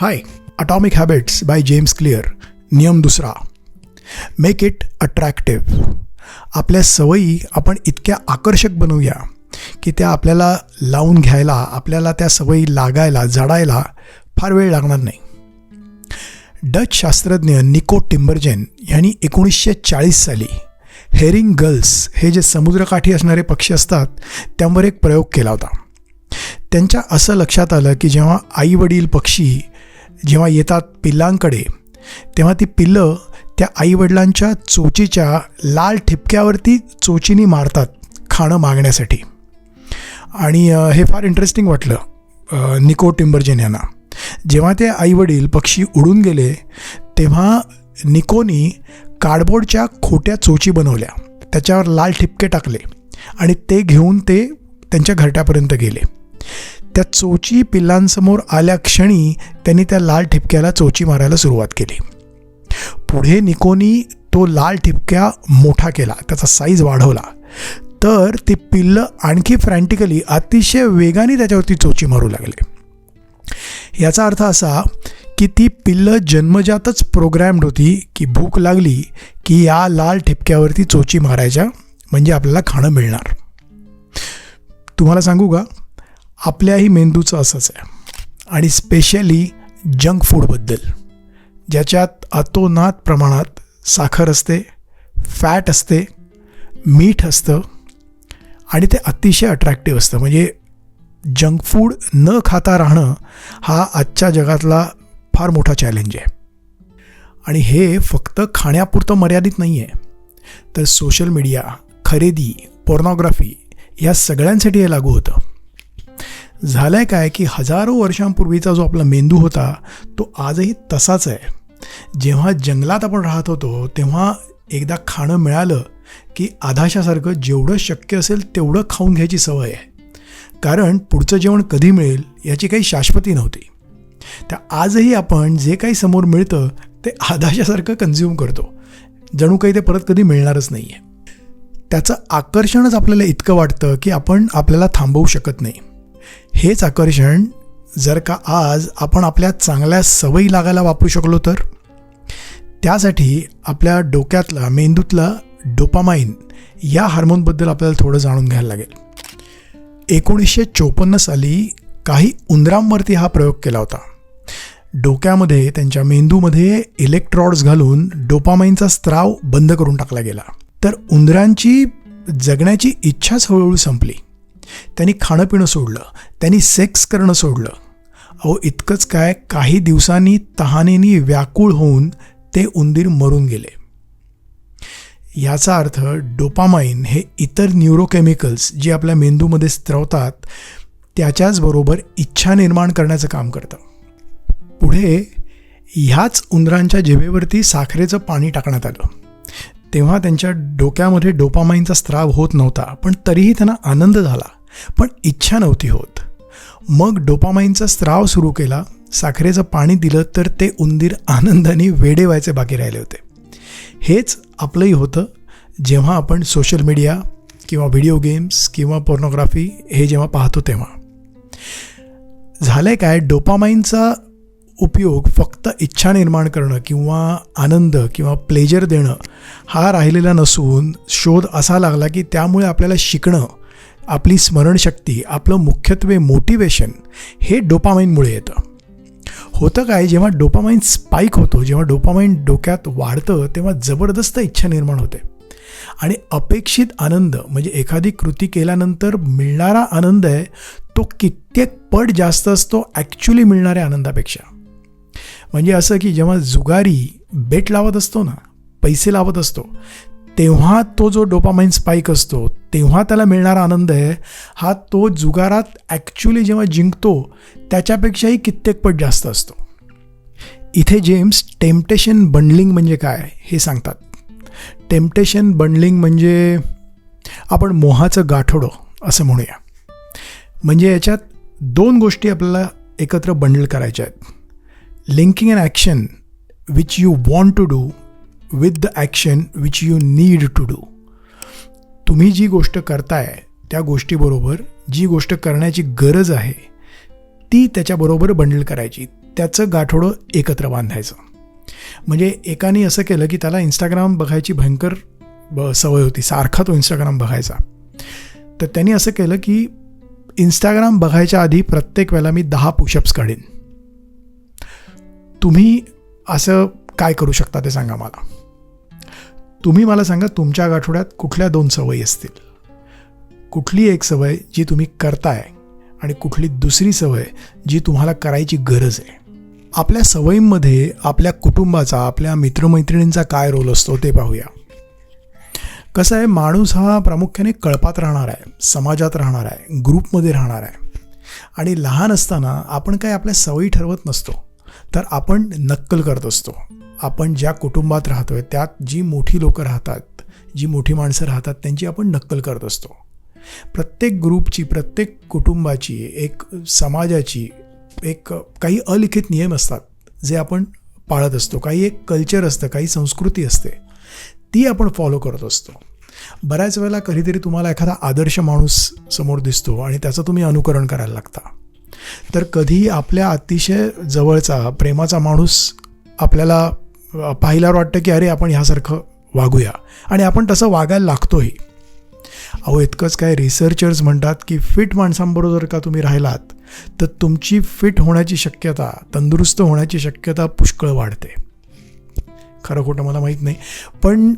Hi atomic habits by James Clear नियम दुसरा. Make it attractive आपल्या सवयी आपण इतक्या आकर्षक बनवूया की त्या आपल्याला लावून घ्यायला आपल्याला त्या सवयी लागायला जडायला फार वेळ लागणार नाही. डच शास्त्रज्ञ निको टिंबरजेन यांनी एकोणीसशे चाळीस साली हेरिंग गर्ल्स हे जे समुद्रकाठी असणारे पक्षी असतात त्यावर एक प्रयोग केला होता. त्यांच्या असं लक्षात आलं की जेव्हा आई वडील पक्षी जेव्हा येतात पिल्लांकडे तेव्हा ती पिल्लं त्या आईवडिलांच्या चोचीच्या लाल ठिपक्यावरती चोचीनी मारतात खाणं मागण्यासाठी. आणि हे फार इंटरेस्टिंग वाटलं निको टिंबरजेन यांना. जेव्हा ते आईवडील पक्षी उडून गेले तेव्हा निकोनी कार्डबोर्डच्या खोट्या चोची बनवल्या. त्याच्यावर लाल ठिपके टाकले आणि ते घेऊन ते त्यांच्या घरट्यापर्यंत गेले. त्या चोची पिल्लांसमोर आल्या क्षणी त्यांनी त्या लाल ठिपक्याला चोची मारायला सुरुवात केली. पुढे निकोनी तो लाल ठिपक्या मोठा केला त्याचा साईज वाढवला. तर ते पिल्लं आणखी फ्रँटिकली अतिशय वेगाने त्याच्यावरती चोची मारू लागले. याचा अर्थ असा की ती पिल्लं जन्मजातच प्रोग्रॅम्ड होती की भूक लागली की या लाल ठिपक्यावरती चोची मारायच्या म्हणजे आपल्याला खाणं मिळणार. तुम्हाला सांगू का? आपल्याही मेंदूचं असंच आहे. आणि स्पेशली जंक फूडबद्दल ज्याच्यात अतोनात प्रमाणात साखर असते फॅट असते मीठ असतं आणि ते अतिशय अट्रॅक्टिव्ह असतं. म्हणजे जंक फूड न खाता राहणं हा आजच्या जगातला फार मोठा चॅलेंज आहे. आणि हे फक्त खाण्यापुरतं मर्यादित नाही आहे तर सोशल मीडिया खरेदी पोर्नोग्राफी या सगळ्यांसाठी हे लागू होतं. झालं आहे काय की हजारो वर्षांपूर्वीचा जो आपला मेंदू होता तो आजही तसाच आहे. जेव्हा जंगलात आपण राहत होतो तेव्हा एकदा खाणं मिळालं की आधाशासारखं जेवढं शक्य असेल तेवढं खाऊन घ्यायची सवय आहे. कारण पुढचं जेवण कधी मिळेल याची काही शाश्वती नव्हती. त्या आजही आपण जे काही समोर मिळतं ते आधाशासारखं कन्झ्युम करतो. जणू काही ते परत कधी मिळणारच नाही आहे त्याचं आकर्षणच आपल्याला इतकं वाटतं की आपण आपल्याला थांबवू शकत नाही. हेच आकर्षण जर का आज आपण आपल्या चांगल्या सवयी लागायला वापरू शकलो तर? त्यासाठी आपल्या डोक्यातला मेंदूतला डोपामाइन या हार्मोनबद्दल आपल्याला थोडं जाणून घ्यायला लागेल. एकोणीसशे चोपन्न साली काही उंदरांवरती हा प्रयोग केला होता. डोक्यामध्ये त्यांच्या मेंदूमध्ये इलेक्ट्रॉड्स घालून डोपामाइनचा स्त्राव बंद करून टाकला गेला. तर उंदरांची जगण्याची इच्छाच हळूहळू संपली. त्यांनी खाणं पिणं सोडलं त्यांनी सेक्स करणं सोडलं. अहो इतकंच काय काही दिवसांनी तहानेनी व्याकुळ होऊन ते उंदीर मरून गेले. याचा अर्थ डोपामाइन हे इतर न्यूरोकेमिकल्स जे आपल्या मेंदूमध्ये स्त्रवतात त्याच्याचबरोबर इच्छा निर्माण करण्याचं काम करतं. पुढे ह्याच उंदरांच्या जिभेवरती साखरेचं पाणी टाकण्यात आलं. तेव्हा त्यांच्या डोक्यामध्ये डोपामाइनचा स्त्राव होत नव्हता पण तरीही त्यांना आनंद झाला. पण इच्छा नव्हती होत. मग डोपामाईनचा स्त्राव सुरू केला साखरेचं पाणी दिलं तर ते उंदीर आनंदाने वेडे व्हायचे बाकी राहिले होते. हेच आपलंही होतं जेव्हा आपण सोशल मीडिया किंवा व्हिडिओ गेम्स किंवा पोर्नोग्राफी हे जेव्हा पाहतो तेव्हा. झालं आहे काय डोपामाईनचा उपयोग फक्त इच्छा निर्माण करणं किंवा आनंद किंवा प्लेजर देणं हा राहिलेला नसून शोध असा लागला की त्यामुळे आपल्याला शिकणं आपली स्मरणशक्ती आपलं मुख्यत्वे मोटिवेशन हे डोपामाईनमुळे येतं. होतं काय जेव्हा डोपामाइन स्पाईक होतो जेव्हा डोपामाइन डोक्यात वाढतं तेव्हा जबरदस्त इच्छा निर्माण होते. आणि अपेक्षित आनंद म्हणजे एखादी कृती केल्यानंतर मिळणारा आनंद आहे तो कित्येक पट जास्त असतो ॲक्च्युली मिळणाऱ्या आनंदापेक्षा. म्हणजे असं की जेव्हा जुगारी बेट लावत असतो ना पैसे लावत असतो तेव्हा तो जो डोपामाइन स्पाईक असतो तेव्हा त्याला मिळणारा आनंद आहे हा तो जुगारात ॲक्च्युली जेव्हा जिंकतो त्याच्यापेक्षाही कित्येकपट जास्त असतो. इथे जेम्स टेम्पटेशन बंडलिंग म्हणजे काय हे सांगतात. टेम्पटेशन बंडलिंग म्हणजे आपण मोहाचं गाठोडं असं म्हणूया. म्हणजे याच्यात दोन गोष्टी आपल्याला एकत्र बंडल करायच्या आहेत. Linking an action which you want to do with the action which you need to do तुम्ही जी गोष्ट करताय त्या गोष्टीबरोबर जी गोष्ट करण्याची गरज आहे ती त्याच्याबरोबर बंडल करायची. त्याचं गाठोडं एकत्र बांधायचं. म्हणजे एकाने असं केलं की त्याला इंस्टाग्राम बघायची भयंकर ब सवय होती. सारखा तो इंस्टाग्राम बघायचा. तर त्यांनी असं केलं की इंस्टाग्राम बघायच्या आधी प्रत्येक वेळेला मी दहा पुशअप्स काढीन. तुम्ही असं काय करू शकता ते सांगा मला. तुम्ही मला सांगा तुमच्या आठवड्यात कुठल्या दोन सवयी असतील? कुठली एक सवय जी तुम्ही करताय आणि कुठली दुसरी सवय जी तुम्हाला करायची गरज आहे? आपल्या सवयींमध्ये आपल्या कुटुंबाचा आपल्या मित्रमैत्रिणींचा काय रोल असतो ते पाहूया. कसं आहे माणूस हा प्रामुख्याने कळपात राहणार आहे समाजात राहणार आहे ग्रुपमध्ये राहणार आहे. आणि लहान असताना आपण काय आपल्या सवयी ठरवत नसतो तर आपण नक्कल करत असतो. आपण ज्या कुटुंबात राहतोय त्यात जी मोठी लोकं राहतात जी मोठी माणसं राहतात त्यांची आपण नक्कल करत असतो. प्रत्येक ग्रुपची प्रत्येक कुटुंबाची एक समाजाची एक काही अलिखित नियम असतात जे आपण पाळत असतो. काही एक कल्चर असतं काही संस्कृती असते. ती आपण फॉलो करत असतो. बऱ्याच वेळेला कधीतरी तुम्हाला एखादा आदर्श माणूस समोर दिसतो आणि त्याचं तुम्ही अनुकरण करायला लागता. तर कधी आपल्या अतिशय जवळचा प्रेमाचा माणूस आपल्याला पाहिल्यावर वाटतं की अरे आपण ह्यासारखं वागूया. आणि आपण तसं वागायला लागतोही. अहो इतकंच काय रिसर्चर्स म्हणतात की फिट माणसांबरोबर जर का तुम्ही राहिलात तर तुमची फिट होण्याची शक्यता तंदुरुस्त होण्याची शक्यता पुष्कळ वाढते. खरं खोटं मला माहीत नाही. पण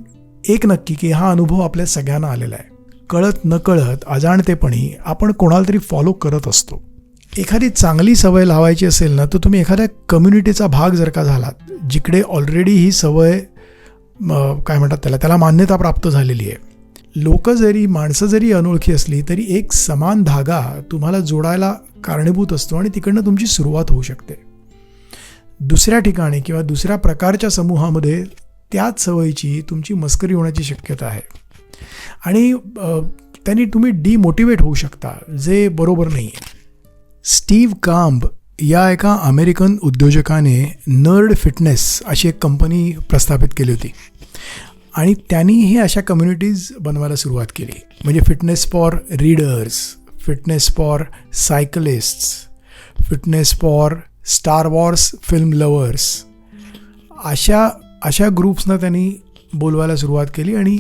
एक नक्की की हा अनुभव आपल्या सगळ्यांना आलेला आहे. कळत न कळत अजाणतेपणी आपण कोणाला तरी फॉलो करत असतो. एखादी चांगली सवय लावायची असेल ना तर तुम्ही एखाद्या कम्युनिटीचा भाग जर का झालात जिकडे ऑलरेडी ही सवय काय म्हणतात त्याला त्याला मान्यता प्राप्त झालेली आहे. लोक जरी माणसं जरी अनोळखी असली तरी एक समान धागा तुम्हाला जोडायला कारणीभूत असतो आणि तिकडनं तुमची सुरुवात होऊ शकते. दुसऱ्या ठिकाणी किंवा दुसऱ्या प्रकारच्या समूहामध्ये त्याच सवयीची तुमची मस्करी होण्याची शक्यता आहे. आणि त्यांनी तुम्ही डिमोटिवेट होऊ शकता जे बरोबर नाही आहे स्टीव्ह कांब या एका अमेरिकन उद्योजकाने नर्ड फिटनेस अशी एक कंपनी प्रस्थापित केली होती. आणि त्यांनी हे अशा कम्युनिटीज बनवायला सुरुवात केली. म्हणजे fitness for readers fitness for cyclists fitness for Star Wars film lovers अशा अशा ग्रुप्सना त्यांनी बोलवायला सुरुवात केली आणि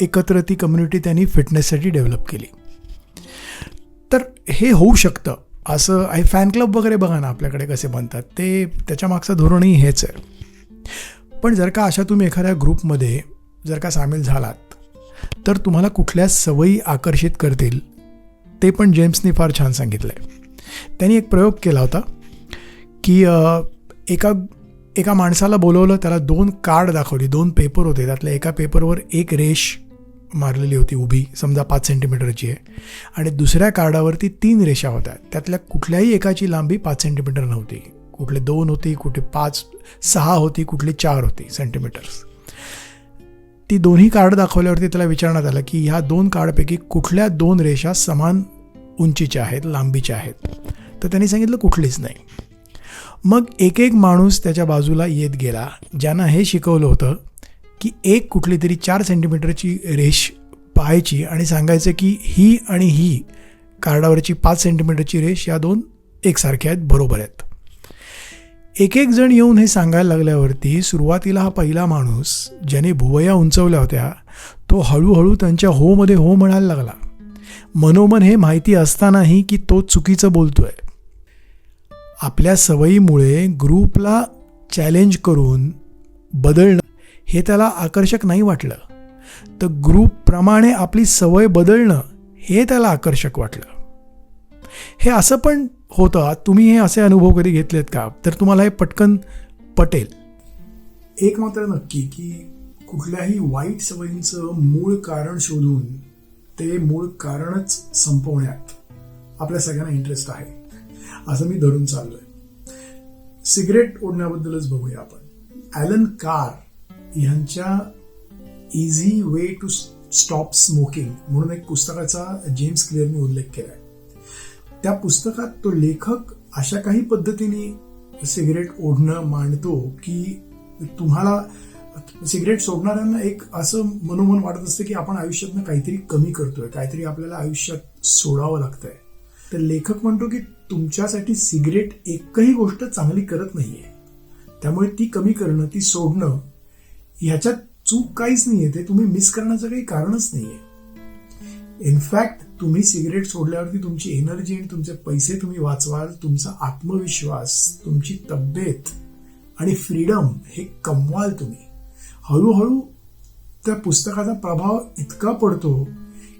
एकत्र ती कम्युनिटी त्यांनी फिटनेससाठी डेव्हलप केली. तर हे होऊ शकतं. असं आहे फॅन क्लब वगैरे बघा ना आपल्याकडे कसे बनतात. ते त्याच्या मागचं धोरणही हेच आहे. पण जर का अशा तुम्ही एखाद्या ग्रुपमध्ये जर का सामील झालात तर तुम्हाला कुठल्या सवयी आकर्षित करतील ते पण जेम्सने फार छान सांगितलं आहे त्यांनी एक प्रयोग केला होता की एका एका माणसाला बोलवलं त्याला दोन कार्ड दाखवली दोन पेपर होते त्यातल्या एका पेपरवर एक रेष मारलेली होती उभी समजा पाच सेंटीमीटरची आहे. आणि दुसऱ्या कार्डावरती तीन रेषा होत्या. त्यातल्या कुठल्याही एकाची लांबी पाच सेंटीमीटर नव्हती. कुठले दोन होती कुठे पाच सहा होती कुठली चार होती सेंटीमीटर्स ती दोन्ही कार्ड दाखवल्यावरती त्याला विचारण्यात आलं की ह्या दोन कार्डपैकी कुठल्या दोन रेषा समान उंचीच्या आहेत लांबीच्या आहेत? तर त्यांनी सांगितलं कुठलीच नाही. मग एक एक माणूस त्याच्या बाजूला येत गेला ज्यांना हे शिकवलं होतं की एक कुठली तरी चार सेंटीमीटरची रेष पाहायची आणि सांगायचं की ही आणि ही कार्डावरची पाच सेंटीमीटरची रेष या दोन एकसारख्या आहेत बरोबर आहेत. एक एक जण येऊन हे सांगायला लागल्यावरती सुरुवातीला हा पहिला माणूस ज्याने भुवया उंचवल्या होत्या तो हळूहळू त्यांच्या होमध्ये हो म्हणायला लागला. मनोमन हे माहिती असतानाही की तो चुकीचं बोलतोय. आपल्या सवयीमुळे ग्रुपला चॅलेंज करून बदलणं हे त्याला आकर्षक नाही वाटलं. तर ग्रुपप्रमाणे आपली सवय बदलणं हे त्याला आकर्षक वाटलं. हे असं पण होतं तुम्ही हे असे अनुभव कधी घेतलेत का? तर तुम्हाला हे पटकन पटेल. एक मात्र नक्की की कुठल्याही वाईट सवयींचं मूळ कारण शोधून ते मूळ कारणच संपवण्यात आपल्या सगळ्यांना इंटरेस्ट आहे. असं मी धरून चाललोय. सिगरेट ओढण्याबद्दलच बघूया आपण. ॲलन कार यांच्या easy way to stop smoking म्हणून एक पुस्तकाचा जेम्स क्लिअरने उल्लेख केलाय. त्या पुस्तकात तो लेखक अशा काही पद्धतीने सिगरेट ओढणं मांडतो की तुम्हाला सिगरेट सोडणाऱ्यांना एक असं मनोमन वाटत असतं की आपण आयुष्यातनं काहीतरी कमी करतोय काहीतरी आपल्याला आयुष्यात सोडावं लागतंय. तर लेखक म्हणतो की तुमच्यासाठी सिगरेट एकही गोष्ट चांगली करत नाहीये. त्यामुळे ती कमी करणं ती सोडणं ह्याच्यात चूक काहीच नाहीये. ते तुम्ही मिस करण्याचं काही कारणच नाहीये. इनफॅक्ट तुम्ही सिगरेट सोडल्यावरती तुमची एनर्जी आणि तुमचे पैसे तुम्ही वाचवाल तुमचा आत्मविश्वास तुमची तब्येत आणि फ्रीडम हे कमवाल तुम्ही. हळूहळू त्या पुस्तकाचा प्रभाव इतका पडतो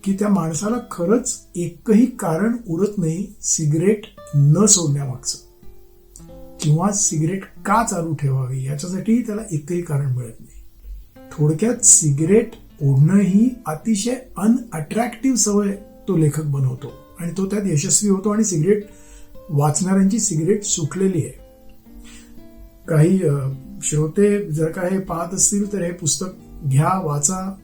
की त्या माणसाला खरंच एकही कारण उरत नाही सिगरेट न सोडण्यामागचं. किंवा सिगरेट का चालू ठेवावी? याच्यासाठी त्याला एकही कारण मिळत नाही. थोडक्यात सिगरेट ओढणं ही अतिशय अनअट्रॅक्टिव्ह सवय तो लेखक बनवतो. आणि तो त्यात यशस्वी होतो आणि सिगरेट वाचणाऱ्यांची सिगरेट सुटलेली आहे. काही श्रोते जर का हे पाहत असतील तर हे पुस्तक घ्या वाचा.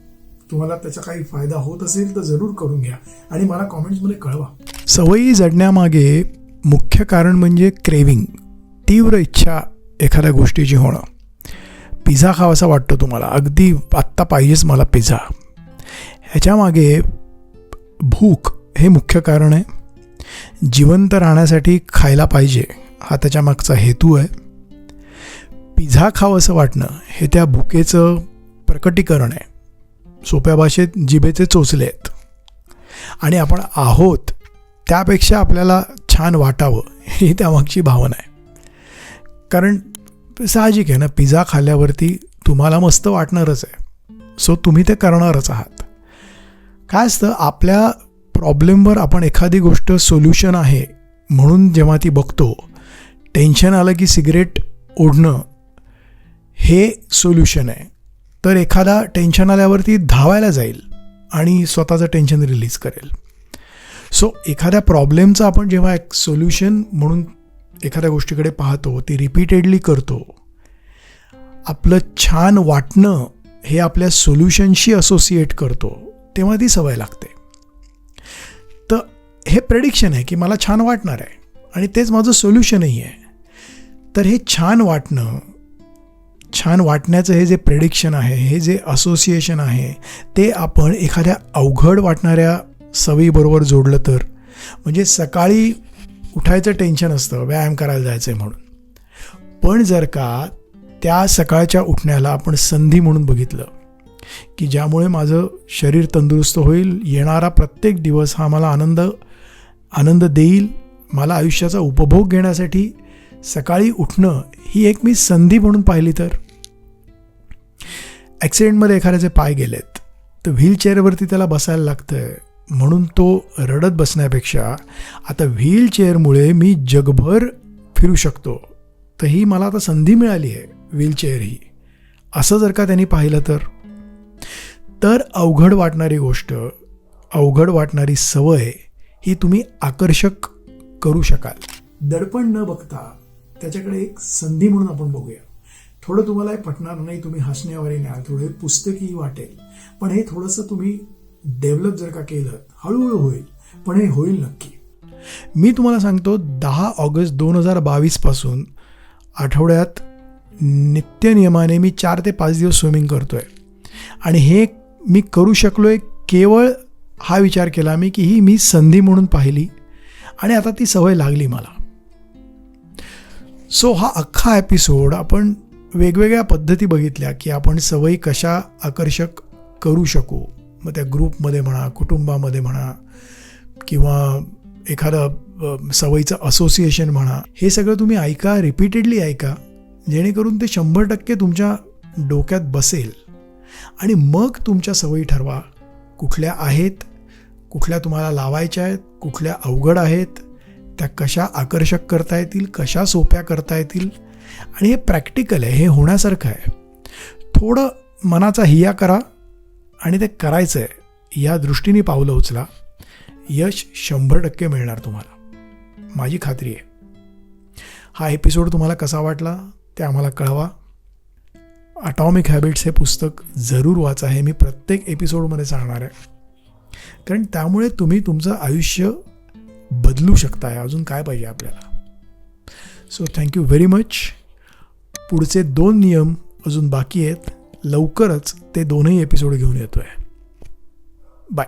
तुम्हाला त्याचा काही फायदा होत असेल तर जरूर करून घ्या. आणि मला कॉमेंट्समध्ये कळवा. सवयी जडण्यामागे मुख्य कारण म्हणजे क्रेविंग तीव्र इच्छा एखाद्या गोष्टीची होणं. पिझ्झा खावासा वाटतो तुम्हाला? अगदी आत्ता पाहिजेच मला पिझ्झा. ह्याच्यामागे भूक हे मुख्य कारण आहे. जिवंत राहण्यासाठी खायला पाहिजे हा त्याच्या मागचा हेतू आहे. पिझ्झा खावंसं वाटणं हे त्या भुकेचं प्रकटीकरण आहे. सोप्या भाषेत जिभेचे चोचले आहेत. आणि आपण आहोत त्यापेक्षा आपल्याला छान वाटावं ही त्यामागची भावना आहे. कारण साहजिक आहे ना पिझ्झा खाल्ल्यावरती तुम्हाला मस्त वाटणारच आहे. सो तुम्ही ते करणारच आहात. काय असतं आपल्या प्रॉब्लेमवर आपण एखादी गोष्ट सोल्युशन आहे म्हणून जेव्हा ती बघतो टेन्शन आलं की सिगरेट ओढणं हे सोल्युशन आहे. तर एखादा टेन्शन आल्यावरती धावायला जाईल आणि स्वतःचं टेन्शन रिलीज करेल. सो एखाद्या प्रॉब्लेमचं आपण जेव्हा एक सोल्युशन म्हणून एखाद्या गोष्टीकडे पाहतो ती रिपीटेडली करतो. आपलं छान वाटणं हे आपल्या सोल्युशनशी असोसिएट करतो तेव्हा ती सवय लागते. तर हे प्रेडिक्शन आहे की मला छान वाटणार आहे आणि तेच माझं सोल्युशनही आहे. तर हे छान वाटणं छान वाटण्याचं हे जे प्रेडिक्शन आहे हे जे असोसिएशन आहे ते आपण एखाद्या अवघड वाटणाऱ्या सवयीबरोबर जोडलं तर म्हणजे सकाळी उठायचं टेन्शन असतं व्यायाम करायला जायचं आहे म्हणून. पण जर का त्या सकाळच्या उठण्याला आपण संधी म्हणून बघितलं की ज्यामुळे माझं शरीर तंदुरुस्त होईल येणारा प्रत्येक दिवस हा मला आनंद आनंद देईल मला आयुष्याचा उपभोग घेण्यासाठी सकाळी उठणं ही एक मी संधी म्हणून पाहिली तर. ॲक्सिडेंटमध्ये एखाद्याचे पाय गेलेत तर व्हीलचेअरवरती त्याला बसायला लागतं आहे म्हणून तो रडत बसण्यापेक्षा आता व्हीलचेअरमुळे मी जगभर फिरू शकतो. तर ही मला आता संधी मिळाली आहे व्हीलचेअर ही. असं जर का त्यांनी पाहिलं तर? तर अवघड वाटणारी गोष्ट अवघड वाटणारी सवय ही तुम्ही आकर्षक करू शकाल. दडपण न बघता त्याच्याकडे एक संधी म्हणून आपण बघूया. थोडं तुम्हाला हे पटणार नाही तुम्ही हसण्यावर येणार थोडे पुस्तकी वाटेल. पण हे थोडंसं तुम्ही डेव्हलप जर का केलं हळूहळू होईल पण हे होईल नक्की. मी तुम्हाला सांगतो दहा ऑगस्ट दोन हजार बावीसपासून आठवड्यात नित्यनियमाने मी चार ते पाच दिवस स्विमिंग करतो आहे आणि हे मी करू शकलो आहे केवळ हा विचार केला मी की ही मी संधी म्हणून पाहिली आणि आता ती सवय लागली मला. सो हा अख्खा एपिसोड आपण वेगवेगळ्या पद्धती बघितल्या की आपण सवयी कशा आकर्षक करू शकू. मग त्या ग्रुपमध्ये म्हणा कुटुंबामध्ये म्हणा किंवा एखादं सवयीचं असोसिएशन म्हणा हे सगळं तुम्ही ऐका रिपीटेडली ऐका जेणेकरून ते शंभर टक्के तुमच्या डोक्यात बसेल. आणि मग तुमच्या सवयी ठरवा. कुठल्या आहेत कुठल्या तुम्हाला लावायच्या आहेत कुठल्या अवघड आहेत त्या कशा आकर्षक करता येतील कशा सोप्या करता येतील. आणि हे प्रॅक्टिकल आहे हे होण्यासारखं आहे. थोडं मनाचा हिया करा आणि ते करायचं आहे या दृष्टीने पावलं उचला. यश शंभर टक्के मिळणार तुम्हाला. माझी खात्री आहे. हा एपिसोड तुम्हाला कसा वाटला ते आम्हाला कळवा. अटॉमिक हॅबिट्स हे पुस्तक जरूर वाचा हे मी प्रत्येक एपिसोडमध्ये सांगणार आहे. कारण त्यामुळे तुम्ही तुमचं आयुष्य बदलू शकताय. अजून काय पाहिजे आपल्याला? सो थँक्यू व्हेरी मच पुढचे दोन नियम अजून बाकी आहेत. लवकरच ते दोनही एपिसोड घेऊन येतो आहे बाय